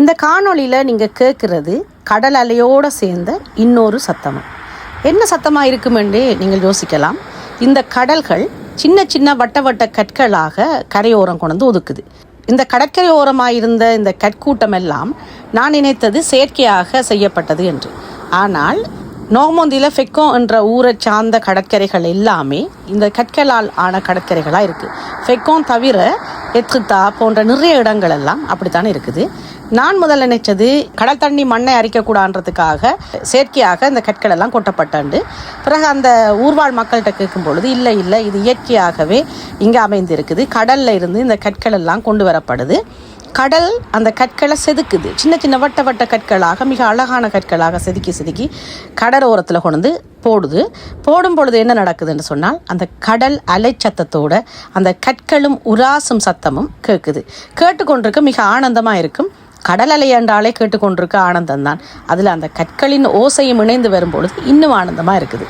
இந்த காணொளியில் நீங்கள் கேட்குறது கடல் அலையோடு சேர்ந்த இன்னொரு சத்தம்? என்ன சத்தமாக இருக்குமென்றே நீங்கள் யோசிக்கலாம். இந்த கடல்கள் சின்ன சின்ன வட்ட வட்ட கற்களாக கரையோரம் கொண்டு ஒதுக்குது. இந்த கடற்கரையோரமாக இருந்த இந்த கற்கூட்டம் எல்லாம் நான் நினைத்தது செயற்கையாக செய்யப்பட்டது என்று. ஆனால் நோமோந்தியில் ஃபெக்கோ என்ற ஊரை சார்ந்த கடற்கரைகள் எல்லாமே இந்த கற்களால் ஆன கடற்கரைகளாக இருக்குது ஃபெக்கோன் தவிர எத்ருத்தா போன்ற நிறைய இடங்கள் எல்லாம் அப்படித்தானே இருக்குது. நான் முதல்ல நினைச்சது கடல் தண்ணி மண்ணை அரிக்கக்கூடான்றதுக்காக செயற்கையாக இந்த கற்கள் எல்லாம் கொட்டப்பட்டாண்டு. பிறகு அந்த ஊர்வாழ் மக்கள்கிட்ட கேட்கும் பொழுது இல்லை இல்லை இது இயற்கையாகவே இங்கே அமைந்திருக்குது. கடலில் இருந்து இந்த கற்கள் எல்லாம் கொண்டு வரப்படுது. கடல் அந்த கற்களை செதுக்குது. சின்ன சின்ன வட்ட வட்ட கற்களாக மிக அழகான கற்களாக செதுக்கி செதுக்கி கடலோரத்தில் கொண்டு போடுது. போடும் பொழுது என்ன நடக்குதுன்னு சொன்னால் அந்த கடல் அலைச்சத்தத்தோட அந்த கற்களும் உராசும் சத்தமும் கேட்குது. கேட்டுக்கொண்டிருக்க மிக ஆனந்தமாக இருக்கும். கடல் அலை என்றாலே கேட்டுக்கொண்டிருக்க ஆனந்தம்தான். அதில் அந்த கற்களின் ஓசையும் இணைந்து வரும்பொழுது இன்னும் ஆனந்தமாக இருக்குது.